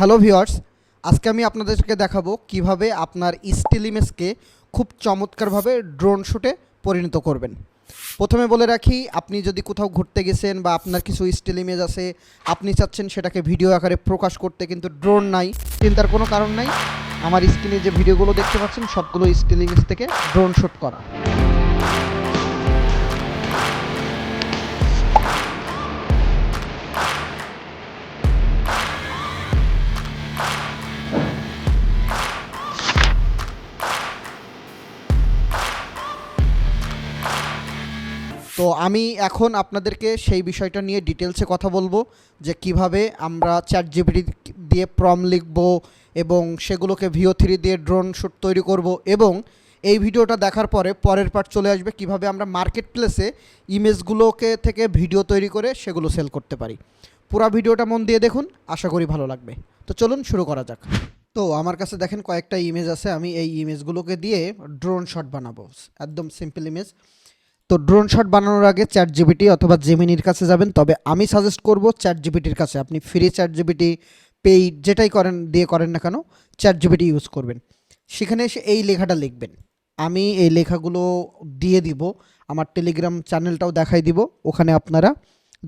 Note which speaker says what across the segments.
Speaker 1: Hello viewers আজকে আমি আপনাদেরকে দেখাবো কীভাবে আপনার স্টিল ইমেজকে খুব চমৎকারভাবে ড্রোন শুটে পরিণত করবেন। প্রথমে বলে রাখি, আপনি যদি কোথাও ঘুরতে গেছেন বা আপনার কিছু স্টিল ইমেজ আছে, আপনি চাচ্ছেন সেটাকে ভিডিও আকারে প্রকাশ করতে কিন্তু ড্রোন নাই, চিন্তার কোনো কারণ নাই। আমার স্ক্রিনে যে ভিডিওগুলো দেখতে পাচ্ছেন, সবগুলো স্টিল ইমেজ থেকে ড্রোন শুট করা। তো আমি এখন আপনাদেরকে সেই বিষয়টা নিয়ে ডিটেলসে কথা বলব যে কীভাবে আমরা চ্যাট জিপিটি দিয়ে প্রম লিখব এবং সেগুলোকে ভিও থ্রি দিয়ে ড্রোন শ্যুট তৈরি করব এবং এই ভিডিওটা দেখার পরে পরের পার্ট চলে আসবে কীভাবে আমরা মার্কেট প্লেসে ইমেজগুলোকে থেকে ভিডিও তৈরি করে সেগুলো সেল করতে পারি। পুরো ভিডিওটা মন দিয়ে দেখুন, আশা করি ভালো লাগবে। তো চলুন শুরু করা যাক। তো আমার কাছে দেখেন কয়েকটা ইমেজ আছে, আমি এই ইমেজগুলোকে দিয়ে ড্রোন শট বানাবো। একদম সিম্পল ইমেজ তো ড্রোন শট বানানোর আগে চ্যাট জিবিটি অথবা জেমিনির কাছে যাবেন। তবে আমি সাজেস্ট করব চ্যাট জিবিটির কাছে। আপনি ফ্রি চ্যাট জিবিটি পেইড যেটাই করেন, দিয়ে করেন না কেন চ্যাট জিবিটি ইউজ করবেন। সেখানে এসে এই লেখাটা লিখবেন। আমি এই লেখাগুলো দিয়ে দিব, আমার টেলিগ্রাম চ্যানেলটাও দেখাই দিব। ওখানে আপনারা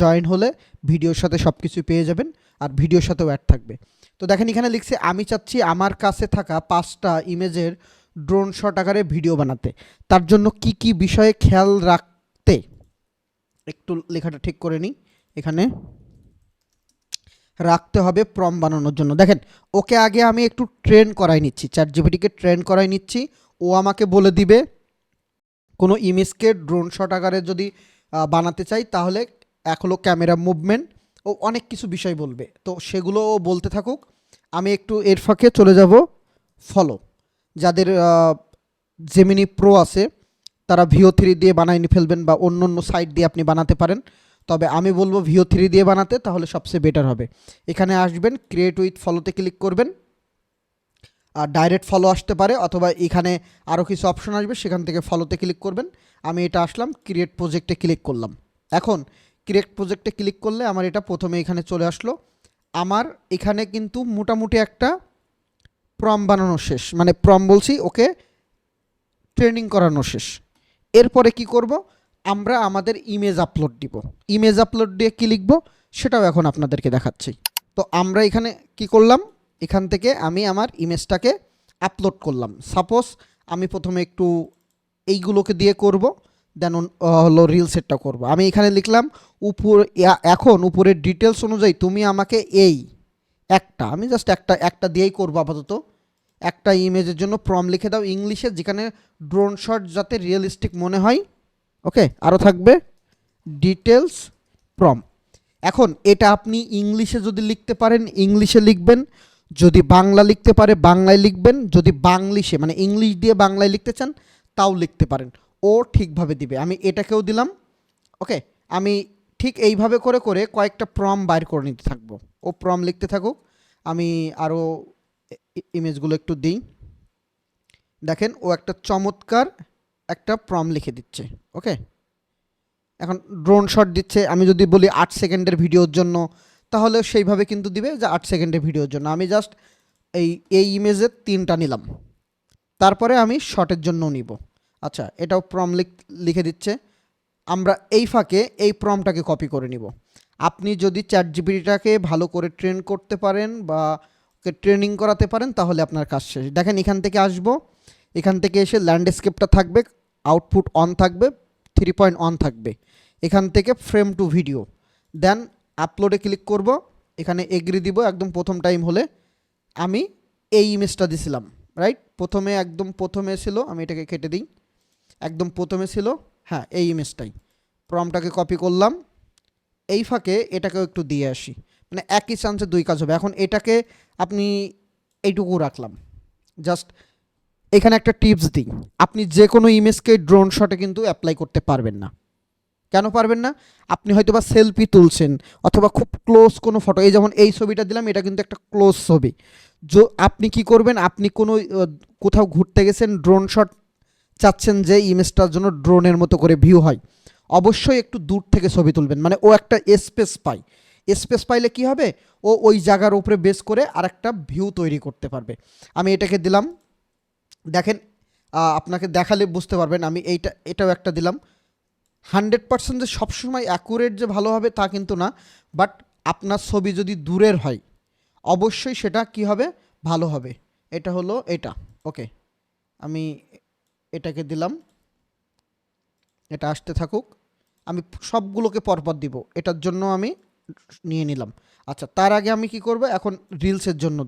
Speaker 1: জয়েন হলে ভিডিওর সাথে সব কিছু পেয়ে যাবেন আর ভিডিওর সাথেও অ্যাড থাকবে। তো দেখেন এখানে লিখছে, আমি চাচ্ছি আমার কাছে থাকা পাঁচটা ইমেজের ড্রোন শট আকারে ভিডিও বানাতে। তার জন্য কি কি বিষয়ে খেয়াল রাখতে? একটু লেখাটা ঠিক করে নিই। এখানে রাখতে হবে প্রম বানানোর জন্য। দেখেন, ওকে আগে আমি একটু ট্রেন করাই নিচ্ছি। চ্যাট জিবিটিকে ট্রেন করাই নিচ্ছি। ও আমাকে বলে দিবে, কোনো ইমেজকে ড্রোন শট আকারে যদি বানাতে চাই, তাহলে এক হলো ক্যামেরা মুভমেন্ট। ও অনেক কিছু বিষয় বলবে। তো সেগুলো বলতে থাকুক। আমি একটু এর ফাঁকে চলে যাব। ফলো। যাদের জেমিনি প্রো আছে, তারা ভিও থ্রি দিয়ে বানাই নি ফেলবেন বা অন্য অন্য সাইট দিয়ে আপনি বানাতে পারেন। তবে আমি বলব ভিও থ্রি দিয়ে বানাতে, তাহলে সবচেয়ে বেটার হবে। এখানে আসবেন ক্রিয়েট উইথ ফলোতে ক্লিক করবেন। আর ডাইরেক্ট ফলো আসতে পারে, অথবা এখানে আরও কিছু অপশন আসবে, সেখান থেকে ফলোতে ক্লিক করবেন। আমি এটা আসলাম ক্রিয়েট প্রজেক্টে ক্লিক করলাম। এখন ক্রিয়েট প্রজেক্টে ক্লিক করলে আমার এটা প্রথমে এখানে চলে আসলো। আমার এখানে কিন্তু মোটামুটি একটা প্রম বানানো শেষ। মানে প্রম বলছি, ওকে ট্রেনিং করানো শেষ। এরপরে কি করব? আমরা আমাদের ইমেজ আপলোড দিব। ইমেজ আপলোড দিয়ে কি লিখব? সেটাও এখন আপনাদেরকে দেখাচ্ছি। তো আমরা এখানে কি করলাম? এখান থেকে আমি আমার ইমেজটাকে আপলোড করলাম। সাপোজ আমি প্রথমে একটু এইগুলোকে দিয়ে করব দেন হলো রিল সেটটা করব। আমি এখানে লিখলাম, উপর এখন উপরের ডিটেলস অনুযায়ী তুমি আমাকে এই একটা, আমি জাস্ট একটা একটা দিয়েই করব আপাতত। একটা ইমেজের জন্য প্রম লিখে দাও ইংলিশে, যেখানে ড্রোন শট যাতে রিয়েলিস্টিক মনে হয়। ওকে আরও থাকবে। ডিটেলস প্রম এখন এটা আপনি ইংলিশে যদি লিখতে পারেন, ইংলিশে লিখবেন। যদি বাংলা লিখতে পারে, বাংলায় লিখবেন। যদি বাংলিশে মানে ইংলিশ দিয়ে বাংলায় লিখতে চান, তাও লিখতে পারেন। ও ঠিকভাবে দিবে। আমি এটাকেও দিলাম। ওকে, আমি ঠিক এইভাবে করে করে কয়েকটা প্রম বাইর করে নিতে থাকব। ও প্রম লিখতে থাকুক, আমি আরও ইমেজগুলো একটু দিই। দেখেন, ও একটা চমৎকার একটা প্রম লিখে দিচ্ছে, ওকে? এখন ড্রোন শট দিচ্ছে, আমি যদি বলি আট সেকেন্ডের ভিডিওর জন্য তাহলে সেইভাবে কিন্তু দিবে যে আট সেকেন্ডের ভিডিওর জন্য। আমি জাস্ট এই এই ইমেজের তিনটা নিলাম। তারপরে আমি শটের জন্য নিব। আচ্ছা এটাও প্রম লিখে দিচ্ছে। আমরা এই ফাঁকে এই প্রমটাকে কপি করে নিব। আপনি যদি চ্যাট জিপিটিটাকে ভালো করে ট্রেন করতে পারেন বা ওকে ট্রেনিং করাতে পারেন, তাহলে আপনার কাজ শেষ। দেখেন, এখান থেকে আসব। এখান থেকে এসে ল্যান্ডস্কেপটা থাকবে আউটপুট অন থাকবে থ্রি পয়েন্ট অন থাকবে। এখান থেকে ফ্রেম টু ভিডিও দেন আপলোডে ক্লিক করব। এখানে এগ্রি দিব, একদম প্রথম টাইম হলে। আমি এই ইমেজটা দিছিলাম রাইট প্রথমে, একদম প্রথমে ছিল, আমি এটাকে কেটে দিই। একদম প্রথমে ছিল হ্যাঁ এই ইমেজটাই প্রমটাকে কপি করলাম। এই ফাঁকে এটাকেও একটু দিয়ে আসি। মানে একই চান্সে দুই কাজ হবে। এখন এটাকে আপনি এইটুকু রাখলাম। জাস্ট এখানে একটা টিপস দিই। আপনি যে কোনো ইমেজকে ড্রোন শটে কিন্তু অ্যাপ্লাই করতে পারবেন না। কেন পারবেন না? আপনি হয়তো বা সেলফি তুলছেন অথবা খুব ক্লোজ কোনো ফটো এই যেমন এই ছবিটা দিলাম, এটা কিন্তু একটা ক্লোজ ছবি। আপনি কি করবেন? আপনি কোনো কোথাও ঘুরতে গেছেন ড্রোন শট চাচ্ছেন যে ইমেজটার জন্য ড্রোনের মতো করে ভিউ হয়। অবশ্যই একটু দূর থেকে ছবি তুলবেন। মানে ও একটা স্পেস পায়। স্পেস পাইলে কি হবে? ও ওই জায়গার উপরে বেস করে আর একটা ভিউ তৈরি করতে পারবে। আমি এটাকে দিলাম। দেখেন আপনাকে দেখালে বুঝতে পারবেন। আমি এইটা, এটাও একটা দিলাম। হান্ড্রেড পার্সেন্ট যে সবসময় অ্যাকুরেট যে ভালো হবে তা কিন্তু না। বাট আপনার ছবি যদি দূরের হয়, অবশ্যই সেটা কি হবে? ভালো হবে। এটা হলো এটা। ওকে। আমি এটাকে দিলাম। এটা আসতে থাকুক। আমি সবগুলোকে পরপর দিব। এটার জন্য আমি নিয়ে নিলাম। আচ্ছা তার আগে আমি কি করব? এখন রিলসের জন্য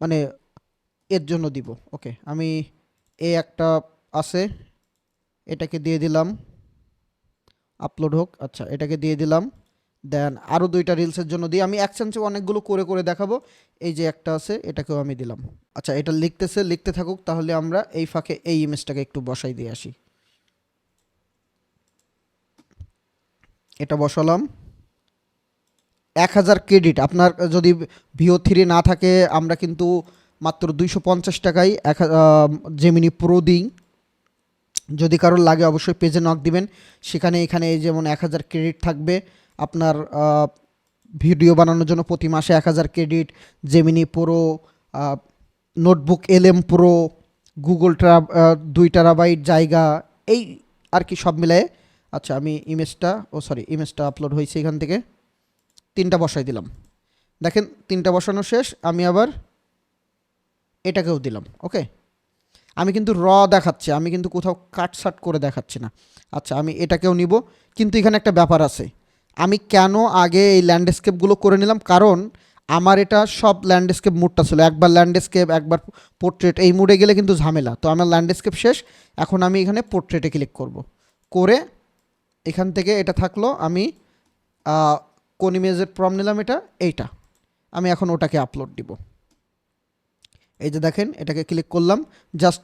Speaker 1: মানে এর জন্য দিব। ওকে, আমি এ একটা আছে, এটাকে দিয়ে দিলাম। আপলোড হোক। আচ্ছা এটাকে দিয়ে দিলাম। দেন আরও দুইটা রিলসের জন্য দিই। আমি এক চান্সে অনেকগুলো করে করে দেখাবো। এই যে একটা আছে, এটাকেও আমি দিলাম। আচ্ছা এটা লিখতেছে, লিখতে থাকুক, তাহলে আমরা এই ফাঁকে এই ইমেজটাকে একটু বসাই দিয়ে আসি। এটা বসালাম। এক হাজার ক্রেডিট আপনার যদি ভিও থ্রি না থাকে, আমরা কিন্তু মাত্র দুইশো পঞ্চাশ টাকায় এক জেমিনি প্রো দিই। যদি কারোর লাগে, অবশ্যই পেজে নক দিবেন। সেখানে এখানে এই যেমন এক হাজার ক্রেডিট থাকবে। আপনার ভিডিও বানানোর জন্য প্রতি মাসে এক হাজার credit Gemini pro notebook L M pro Google ট্রা দুই টারাবাইট জায়গা, এই আর কি সব মিলায়ে। আচ্ছা আমি ইমেজটা ও সরি ইমেজটা আপলোড হয়েছে এখান থেকে। তিনটা বসাই দিলাম। দেখেন, তিনটা বসানো শেষ, আমি আবার এটাকেও দিলাম ওকে আমি কিন্তু র দেখাচ্ছি, আমি কিন্তু কোথাও কাট সাট করে দেখাচ্ছি না। আচ্ছা আমি এটাকেও নিব, কিন্তু এখানে একটা ব্যাপার আছে। আমি কেন আগে এই ল্যান্ডস্কেপগুলো করে নিলাম? কারণ আমার এটা সব ল্যান্ডস্কেপ মুডটা ছিল। একবার ল্যান্ডস্কেপ একবার পোর্ট্রেট এই মুডে গেলে কিন্তু ঝামেলা। তো আমার ল্যান্ডস্কেপ শেষ। এখন আমি এখানে পোর্ট্রেটে ক্লিক করব। করে এখান থেকে এটা থাকল, আমি কোন ইমেজের প্রম নিলাম এটা, এইটা। আমি এখন ওটাকে আপলোড দিব। এই যে দেখেন, এটাকে ক্লিক করলাম। জাস্ট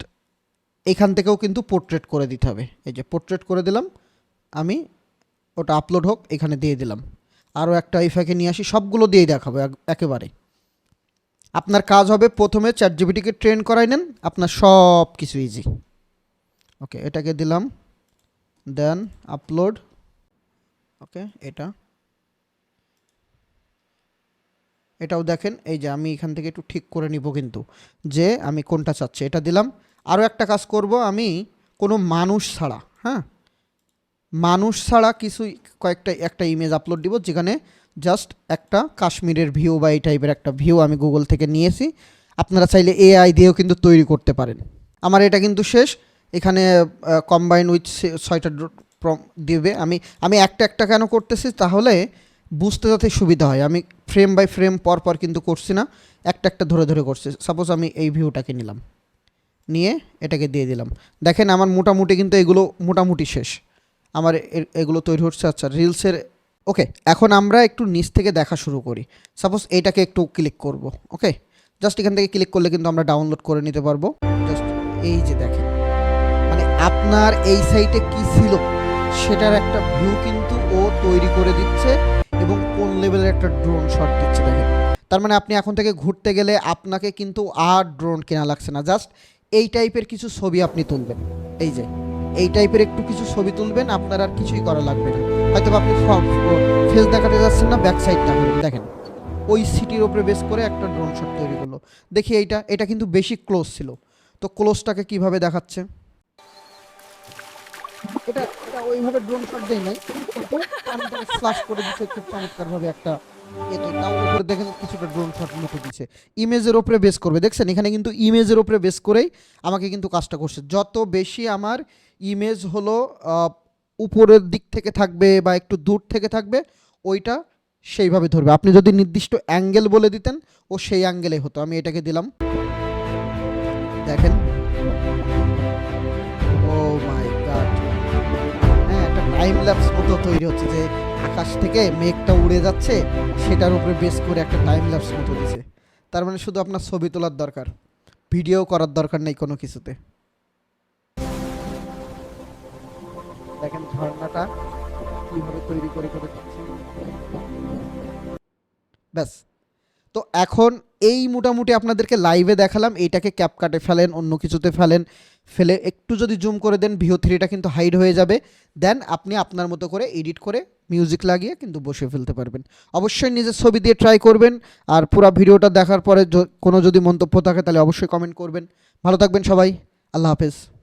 Speaker 1: এখান থেকেও কিন্তু পোর্ট্রেট করে দিতে হবে। এই যে পোর্ট্রেট করে দিলাম। আমি ওটা আপলোড হোক, এখানে দিয়ে দিলাম। আরও একটা ইফাকে নিয়ে আসি, সবগুলো দিয়েই দেখাবো একেবারে। আপনার কাজ হবে প্রথমে চ্যাট জিবিটিকে ট্রেন করাই নেন, আপনার সব কিছু ইজি ওকে এটাকে দিলাম। দেন আপলোড ওকে এটা। এটাও দেখেন, এই যে আমি এখান থেকে একটু ঠিক করে নিব কিন্তু, যে আমি কোনটা চাচ্ছি। এটা দিলাম। আরও একটা কাজ করব আমি কোনো মানুষ ছাড়া হ্যাঁ? মানুষ ছাড়া কিছু কয়েকটা, একটা ইমেজ আপলোড দিব, যেখানে জাস্ট একটা কাশ্মীরের ভিউ বা এই টাইপের একটা ভিউ আমি গুগল থেকে নিয়েছি। আপনারা চাইলে এআই দিয়েও কিন্তু তৈরি করতে পারেন। আমার এটা কিন্তু শেষ। এখানে কম্বাইন উইথ ছয়টা দিবে। আমি আমি একটা একটা কেন করতেছি? তাহলে বুঝতে যাতে সুবিধা হয়। আমি ফ্রেম বাই ফ্রেম পর পর কিন্তু করছি না। একটা একটা ধরে ধরে করছি। সাপোজ আমি এই ভিউটাকে নিলাম। নিয়ে এটাকে দিয়ে দিলাম। দেখেন আমার মোটামুটি কিন্তু এগুলো মোটামুটি শেষ। আমার এগুলো তৈরি হচ্ছে। আচ্ছা রিলসের ওকে এখন আমরা একটু নিচ থেকে দেখা শুরু করি। সাপোজ এইটাকে একটু ক্লিক করব ওকে জাস্ট এখান থেকে ক্লিক করলে কিন্তু আমরা ডাউনলোড করে নিতে পারব। জাস্ট এই যে দেখেন মানে আপনার এই সাইটে কি ছিল, সেটার একটা ভিউ কিন্তু ও তৈরি করে দিচ্ছে এবং কোন লেভেলের একটা ড্রোন শট দিচ্ছে, দেখেন। তার মানে আপনি এখন থেকে ঘুরতে গেলে আপনাকে কিন্তু আর ড্রোন কেনা লাগছে না। জাস্ট এই টাইপের কিছু ছবি আপনি তুলবেন। এই যে এই টাইপের একটু কিছু ছবি তুলবেন, আপনার আর কিছুই করা লাগবে না। হয়তো আপনি ফেস দেখাতে যাচ্ছেন না ব্যাক সাইড দেখাবেন। দেখেন, ওই সিটির ওপরে বেস করে একটা ড্রোন শট তৈরি করল। দেখি এইটা, এটা কিন্তু বেশি ক্লোজ ছিল। তো ক্লোজটাকে কীভাবে দেখাচ্ছে? এটা এটা ওইভাবে ড্রোন শট দেয় নাই। ফ্লাশ করে দিচ্ছে, খুব চমৎকারভাবে একটা দেখেন কিছুটা ড্রোন শট মতো দিচ্ছে ইমেজের ওপরে বেস করবে। দেখছেন, এখানে কিন্তু ইমেজের ওপরে বেস করেই আমাকে কিন্তু কাজটা করছে। যত বেশি আমার ইমেজ হলো উপরের দিক থেকে থাকবে বা একটু দূর থেকে থাকবে, ওইটা সেইভাবে ধরবে। আপনি যদি নির্দিষ্ট অ্যাঙ্গেল বলে দিতেন, ও সেই অ্যাঙ্গেলে হতো। আমি এটাকে দিলাম। দেখেন। ও মাই গড হ্যাঁ একটা টাইম ল্যাপস মতো তৈরি হচ্ছে যে আকাশ থেকে মেঘটা উড়ে যাচ্ছে, সেটার উপরে বেশ করে একটা টাইম ল্যাপস মতো দিছে। তার মানে শুধু আপনার ছবি তোলার দরকার ভিডিও করার দরকার নেই কোনো কিছুতে। দেখেন ঝর্ণাটা কীভাবে তৈরি করে করে ব্যাস। তো এখন এই মোটামুটি আপনাদেরকে লাইভে দেখালাম। এইটাকে ক্যাপ কাটে ফেলেন, অন্য কিছুতে ফেলেন। ফেলে একটু যদি জুম করে দেন ভিও থ্রিটা কিন্তু হাইড হয়ে যাবে। দেন আপনি আপনার মতো করে এডিট করে মিউজিক লাগিয়ে কিন্তু বসে ফেলতে পারবেন। অবশ্যই নিজের ছবি দিয়ে ট্রাই করবেন। আর পুরো ভিডিওটা দেখার পরে কোনো যদি মন্তব্য থাকে, তাহলে অবশ্যই কমেন্ট করবেন। ভালো থাকবেন সবাই। আল্লাহ হাফেজ।